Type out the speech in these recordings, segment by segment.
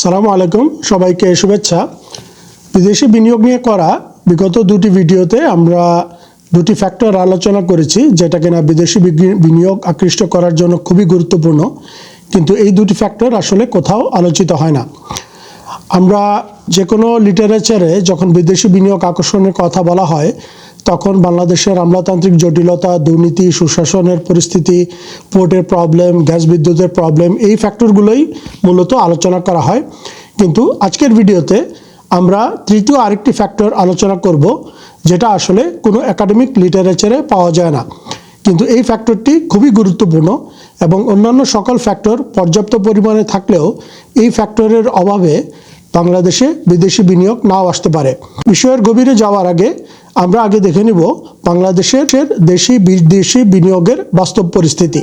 সালামু আলাইকুম, সবাইকে শুভেচ্ছা। বিদেশি বিনিয়োগ নিয়ে করা বিগত দুটি ভিডিওতে আমরা দুটি ফ্যাক্টর আলোচনা করেছি, যেটা কিনা বিদেশি বিনিয়োগ আকৃষ্ট করার জন্য খুবই গুরুত্বপূর্ণ, কিন্তু এই দুটি ফ্যাক্টর আসলে কোথাও আলোচিত হয় না। আমরা যে কোনো লিটারেচারে যখন বিদেশি বিনিয়োগ আকর্ষণের কথা বলা হয় তখন বাংলাদেশের আমলাতান্ত্রিক জটিলতা, দুর্নীতি, সুশাসনের পরিস্থিতি, পোর্টের প্রবলেম, গ্যাস বিদ্যুতের প্রবলেম, এই ফ্যাক্টরগুলোই মূলত আলোচনা করা হয়। কিন্তু আজকের ভিডিওতে আমরা তৃতীয় আরেকটি ফ্যাক্টর আলোচনা করব, যেটা আসলে কোনো একাডেমিক লিটারেচারে পাওয়া যায় না। কিন্তু এই ফ্যাক্টরটি খুবই গুরুত্বপূর্ণ এবং অন্যান্য সকল ফ্যাক্টর পর্যাপ্ত পরিমাণে থাকলেও এই ফ্যাক্টরের অভাবে বাংলাদেশে বিদেশি বিনিয়োগ নাও আসতে পারে। বিষয়ের গভীরে যাওয়ার আগে আমরা আগে দেখে নিব বাংলাদেশের দেশি বিদেশি বিনিয়োগের বাস্তব পরিস্থিতি।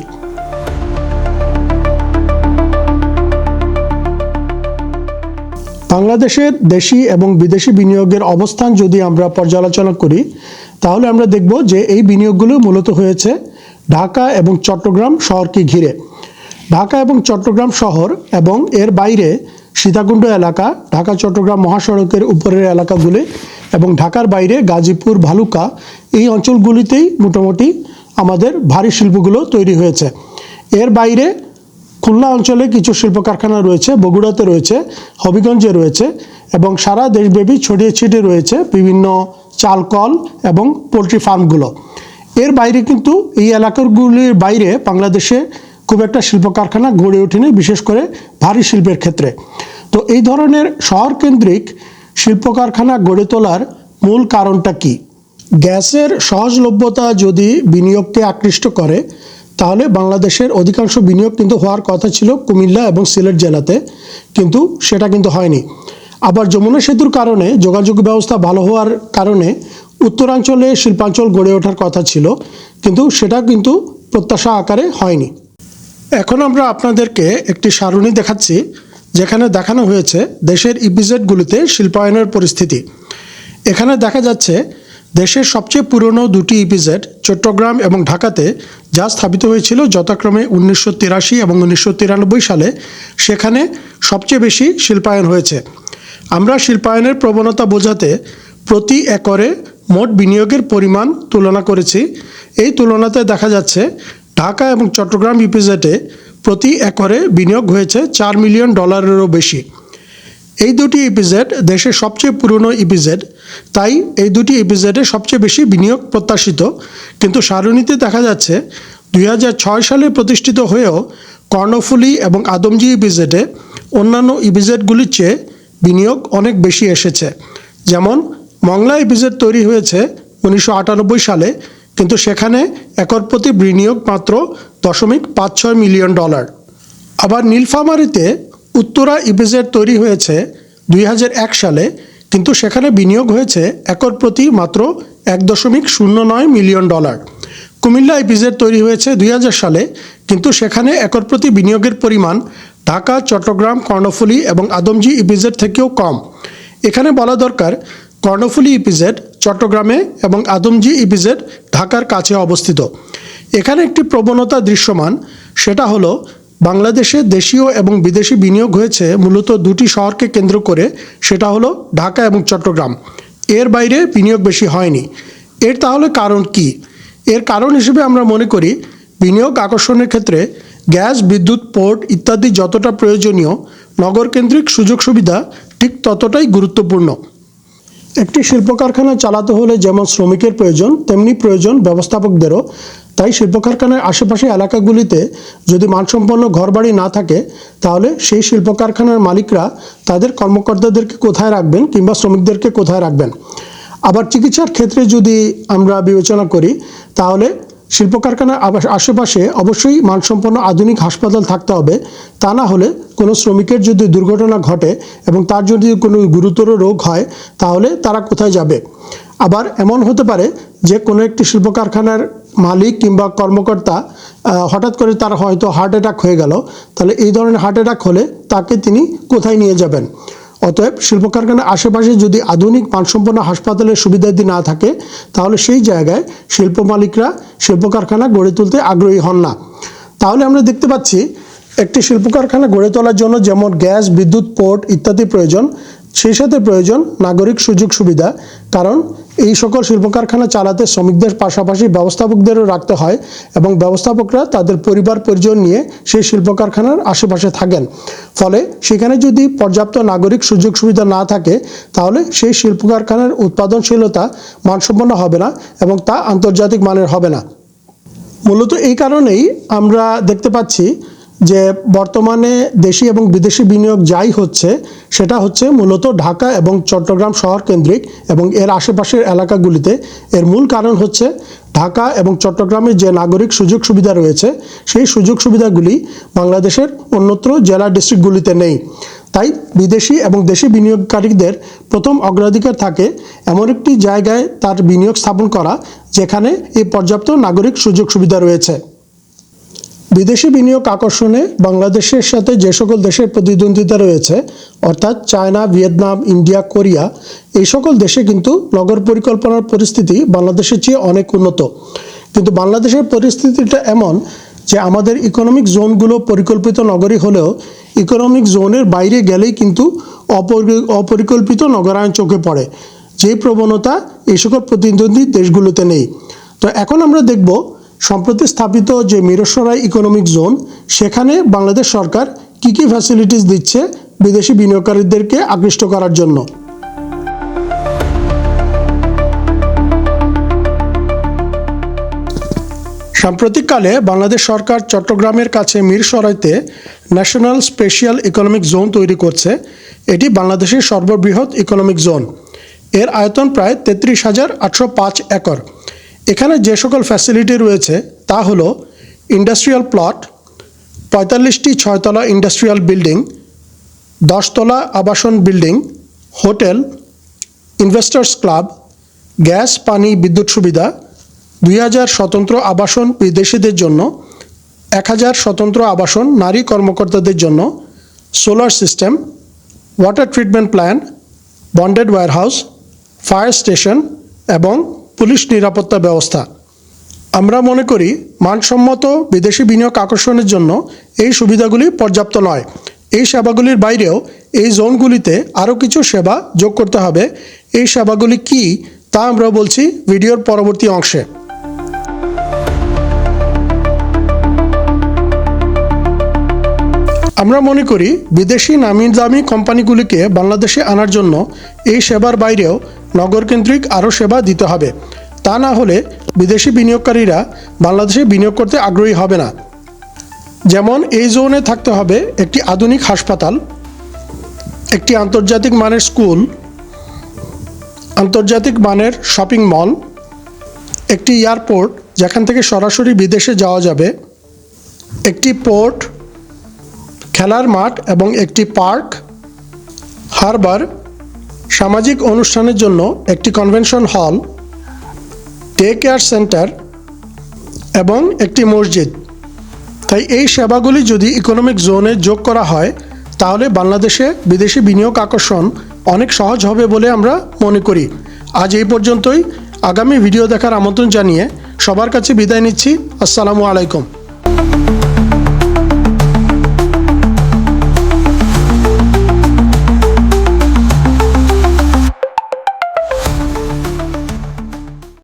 বাংলাদেশের দেশি এবং বিদেশি বিনিয়োগের অবস্থান যদি আমরা পর্যালোচনা করি, তাহলে আমরা দেখব যে এই বিনিয়োগগুলো মূলত হয়েছে ঢাকা এবং চট্টগ্রাম শহরকে ঘিরে। ঢাকা এবং চট্টগ্রাম শহর এবং এর বাইরে সীতাকুণ্ড এলাকা, ঢাকা, চট্টগ্রাম মহাসড়কের উপরের এলাকাগুলি এবং ঢাকার বাইরে গাজীপুর, ভালুকা এই অঞ্চলগুলিতেই মোটামুটি আমাদের ভারী শিল্পগুলো তৈরি হয়েছে। এর বাইরে খুলনা অঞ্চলে কিছু শিল্প কারখানা রয়েছে, বগুড়াতে রয়েছে, হবিগঞ্জে রয়েছে এবং সারা দেশব্যাপী ছড়িয়ে ছিটিয়ে রয়েছে বিভিন্ন চালকল এবং পোলট্রি ফার্মগুলো। এর বাইরে কিন্তু এই এলাকাগুলির বাইরে বাংলাদেশে খুব একটা শিল্প কারখানা গড়ে ওঠেনি, বিশেষ করে ভারী শিল্পের ক্ষেত্রে। তো এই ধরনের শহর কেন্দ্রিক শিল্প কারখানা গড়ে তোলার মূল কারণটা কি? গ্যাসের সহজলভ্যতা যদি বিনিয়োগকে আকৃষ্ট করে, তাহলে বাংলাদেশের অধিকাংশ বিনিয়োগ কিন্তু হওয়ার কথা ছিল কুমিল্লা এবং সিলেট জেলাতে, কিন্তু সেটা কিন্তু হয়নি। আবার যমুনা সেতুর কারণে যোগাযোগ ব্যবস্থা ভালো হওয়ার কারণে উত্তরাঞ্চলে শিল্পাঞ্চল গড়ে ওঠার কথা ছিল, কিন্তু সেটা কিন্তু প্রত্যাশা আকারে হয়নি। এখন আমরা আপনাদেরকে একটি সারণী দেখাচ্ছি, যেখানে দেখানো হয়েছে দেশের ইপিজেডগুলিতে শিল্পায়নের পরিস্থিতি। এখানে দেখা যাচ্ছে দেশের সবচেয়ে পুরনো দুটি ইপিজেড, চট্টগ্রাম এবং ঢাকাতে, যা স্থাপিত হয়েছিল যথাক্রমে উনিশশো তিরাশি এবং উনিশশো তিরানব্বই সালে। সেখানে সবচেয়ে বেশি শিল্পায়ন হয়েছে। আমরা শিল্পায়নের প্রবণতা বোঝাতে প্রতি একরে মোট বিনিয়োগের পরিমাণ তুলনা করেছি। এই তুলনাতে দেখা যাচ্ছে ঢাকা এবং চট্টগ্রাম ইপিজেডে প্রতি একরে বিনিয়োগ হয়েছে চার মিলিয়ন ডলারেরও বেশি। এই দুটি ইপিজেড দেশের সবচেয়ে পুরনো ইপিজেড, তাই এই দুটি ইপিজেডে সবচেয়ে বেশি বিনিয়োগ প্রত্যাশিত। কিন্তু সারণীতে দেখা যাচ্ছে, দুই হাজার ছয় সালে প্রতিষ্ঠিত হয়েও কর্ণফুলী এবং আদমজি ইপিজেডে অন্যান্য ইপিজেডগুলির চেয়ে বিনিয়োগ অনেক বেশি এসেছে। যেমন, মংলা ইপিজেড তৈরি হয়েছে উনিশশো আটানব্বই সালে কিন্তু সেখানে একর প্রতি বিনিয়োগ মাত্র দশমিক পাঁচ ছয় মিলিয়ন ডলার। আবার নীলফামারীতে উত্তরা ইপিজেড তৈরি হয়েছে দুই হাজার এক সালে, কিন্তু সেখানে বিনিয়োগ হয়েছে একর প্রতি মাত্র এক দশমিক শূন্য নয় মিলিয়ন ডলার। কুমিল্লা ইপিজেড তৈরি হয়েছে দুই হাজার সালে, কিন্তু সেখানে একর প্রতি বিনিয়োগের পরিমাণ ঢাকা, চট্টগ্রাম, কর্ণফুলী এবং আদমজি ইপিজেড থেকেও কম। এখানে বলা দরকার, কর্ণফুলী ইপিজেড চট্টগ্রামে এবং আদমজি ইপিজেড ঢাকার কাছে অবস্থিত। এখানে একটি প্রবণতা দৃশ্যমান, সেটা হলো, বাংলাদেশে দেশীয় এবং বিদেশি বিনিয়োগ হয়েছে মূলত দুটি শহরকে কেন্দ্র করে, সেটা হলো ঢাকা এবং চট্টগ্রাম। এর বাইরে বিনিয়োগ বেশি হয়নি। এর তাহলে কারণ কি? এর কারণ হিসেবে আমরা মনে করি, বিনিয়োগ আকর্ষণের ক্ষেত্রে গ্যাস, বিদ্যুৎ, পোর্ট ইত্যাদি যতটা প্রয়োজনীয়, নগরকেন্দ্রিক সুযোগ সুবিধা ঠিক ততটাই গুরুত্বপূর্ণ। একটি শিল্প কারখানা চালাতে হলে যেমন শ্রমিকের প্রয়োজন, তেমনি প্রয়োজন ব্যবস্থাপকদেরও। তাই শিল্প কারখানার আশেপাশে এলাকাগুলিতে যদি মানসম্পন্ন ঘরবাড়ি না থাকে, তাহলে সেই শিল্প কারখানার মালিকরা তাদের কর্মকর্তাদেরকে কোথায় রাখবেন কিংবা শ্রমিকদেরকে কোথায় রাখবেন? আবার চিকিৎসার ক্ষেত্রে যদি আমরা বিবেচনা করি, তাহলে শিল্প কারখানার আশেপাশে অবশ্যই মানসম্পন্ন আধুনিক হাসপাতাল থাকতে হবে। তা না হলে কোনো শ্রমিকের যদি দুর্ঘটনা ঘটে এবং তার যদি কোনো গুরুতর রোগ হয়, তাহলে তারা কোথায় যাবে? আবার এমন হতে পারে যে কোনো একটি শিল্প কারখানার মালিক কিংবা কর্মকর্তা হঠাৎ করে তার হয়তো হার্ট অ্যাটাক হয়ে গেল। তাহলে এই ধরনের হার্ট অ্যাটাক হলে তাকে তিনি কোথায় নিয়ে যাবেন? অতএব শিল্প কারখানার আশেপাশে যদি আধুনিক মানসম্পন্ন হাসপাতালের সুবিধাদি না থাকে, তাহলে সেই জায়গায় শিল্প মালিকরা শিল্প কারখানা গড়ে তুলতে আগ্রহী হন না। তাহলে আমরা দেখতে পাচ্ছি, একটি শিল্প কারখানা গড়ে তোলার জন্য যেমন গ্যাস, বিদ্যুৎ, পোর্ট ইত্যাদি প্রয়োজন, সেই সাথে প্রয়োজন নাগরিক সুযোগ সুবিধা, কারণ এই সকল শিল্প কারখানা চালাতে শ্রমিকদের পাশাপাশি ব্যবস্থাপকদেরও রাখতে হয় এবং ব্যবস্থাপকরা তাদের পরিবার, পরিজন নিয়ে সেই শিল্প কারখানার আশেপাশে থাকেন। ফলে সেখানে যদি পর্যাপ্ত নাগরিক সুযোগ সুবিধা না থাকে, তাহলে সেই শিল্প কারখানার উৎপাদনশীলতা মানসম্পন্ন হবে না এবং তা আন্তর্জাতিক মানের হবে না। মূলত এই কারণেই আমরা দেখতে পাচ্ছি যে বর্তমানে দেশি এবং বিদেশি বিনিয়োগ যাই হচ্ছে, সেটা হচ্ছে মূলত ঢাকা এবং চট্টগ্রাম শহর কেন্দ্রিক এবং এর আশেপাশের এলাকাগুলিতে। এর মূল কারণ হচ্ছে ঢাকা এবং চট্টগ্রামের যে নাগরিক সুযোগ সুবিধা রয়েছে, সেই সুযোগ সুবিধাগুলি বাংলাদেশের অন্যত্র জেলা ডিস্ট্রিক্টগুলিতে নেই। তাই বিদেশি এবং দেশি বিনিয়োগকারীদের প্রথম অগ্রাধিকার থাকে এমন একটি জায়গায় তার বিনিয়োগ স্থাপন করা, যেখানে এই পর্যাপ্ত নাগরিক সুযোগ সুবিধা রয়েছে। বিদেশি বিনিয়োগ আকর্ষণে বাংলাদেশের সাথে যে সকল দেশের প্রতিদ্বন্দ্বিতা রয়েছে, অর্থাৎ চায়না, ভিয়েতনাম, ইন্ডিয়া, কোরিয়া, এই সকল দেশে কিন্তু নগর পরিকল্পনার পরিস্থিতি বাংলাদেশের চেয়ে অনেক উন্নত। কিন্তু বাংলাদেশের পরিস্থিতিটা এমন যে আমাদের ইকোনমিক জোনগুলো পরিকল্পিত নগরী হলেও ইকোনমিক জোনের বাইরে গেলেই কিন্তু অপরি- অপরিকল্পিত নগরায়ণ চোখে পড়ে। যে প্রবণতা এই সকল প্রতিদ্বন্দ্বী দেশগুলোতে নেই। তো এখন আমরা দেখব সম্প্রতি স্থাপিত যে মিরসরাই ইকোনমিক জোন সেখানে বাংলাদেশ সরকার কী কী ফ্যাসিলিটিস দিচ্ছে বিদেশি বিনিয়োগকারীদেরকে আকৃষ্ট করার জন্য? সাম্প্রতিককালে বাংলাদেশ সরকার চট্টগ্রামের কাছে মিরসরাইতে ন্যাশনাল স্পেশাল ইকোনমিক জোন তৈরি করছে। এটি বাংলাদেশের সর্ববৃহৎ ইকোনমিক জোন এর আয়তন প্রায় তেত্রিশ হাজার আটশো পাঁচ একর। এখানে যে সকল ফ্যাসিলিটি রয়েছে, তা হলো ইন্ডাস্ট্রিয়াল প্লট পঁয়তাল্লিশটি ছয়তলা ইন্ডাস্ট্রিয়াল বিল্ডিং দশতলা আবাসন building hotel investors club gas, পানি, বিদ্যুৎ সুবিধা, দুই হাজার স্বতন্ত্র আবাসন বিদেশিদের জন্য, এক হাজার স্বতন্ত্র আবাসন নারী কর্মকর্তাদের জন্য solar system water treatment plant bonded warehouse fire station এবং পুলিশ নিরাপত্তা ব্যবস্থা। আমরা মনে করি, মানসম্মত বিদেশি বিনিয়োগ আকর্ষণের জন্য এই সুবিধাগুলি পর্যাপ্ত নয়। এই সেবাগুলির বাইরেও এই জোনগুলিতে আরও কিছু সেবা যোগ করতে হবে। এই সেবাগুলি কি, তা আমরা বলছি ভিডিওর পরবর্তী অংশে। আমরা মনে করি, বিদেশি নামি দামি কোম্পানিগুলিকে বাংলাদেশে আনার জন্য এই সেবার বাইরেও নগরকেন্দ্রিক আরও সেবা দিতে হবে। তা না হলে বিদেশি বিনিয়োগকারীরা বাংলাদেশে বিনিয়োগ করতে আগ্রহী হবে না। যেমন এই জোনে থাকতে হবে একটি আধুনিক হাসপাতাল, একটি আন্তর্জাতিক মানের স্কুল, আন্তর্জাতিক মানের শপিং মল, একটি এয়ারপোর্ট যেখান থেকে সরাসরি বিদেশে যাওয়া যাবে, একটি পোর্ট, খেলার মাঠ এবং একটি পার্ক, হারবার সামাজিক অনুষ্ঠানের জন্য একটি convention hall day care centre এবং একটি মসজিদ। তাই এই সেবাগুলি যদি ইকোনমিক জোনে যোগ করা হয়, তাহলে বাংলাদেশে বিদেশি বিনিয়োগ আকর্ষণ অনেক সহজ হবে বলে আমরা মনে করি। আজ এই পর্যন্তই। আগামী ভিডিও দেখার আমন্ত্রণ জানিয়ে সবার কাছে বিদায় নিচ্ছি। আসসালামু আলাইকুম।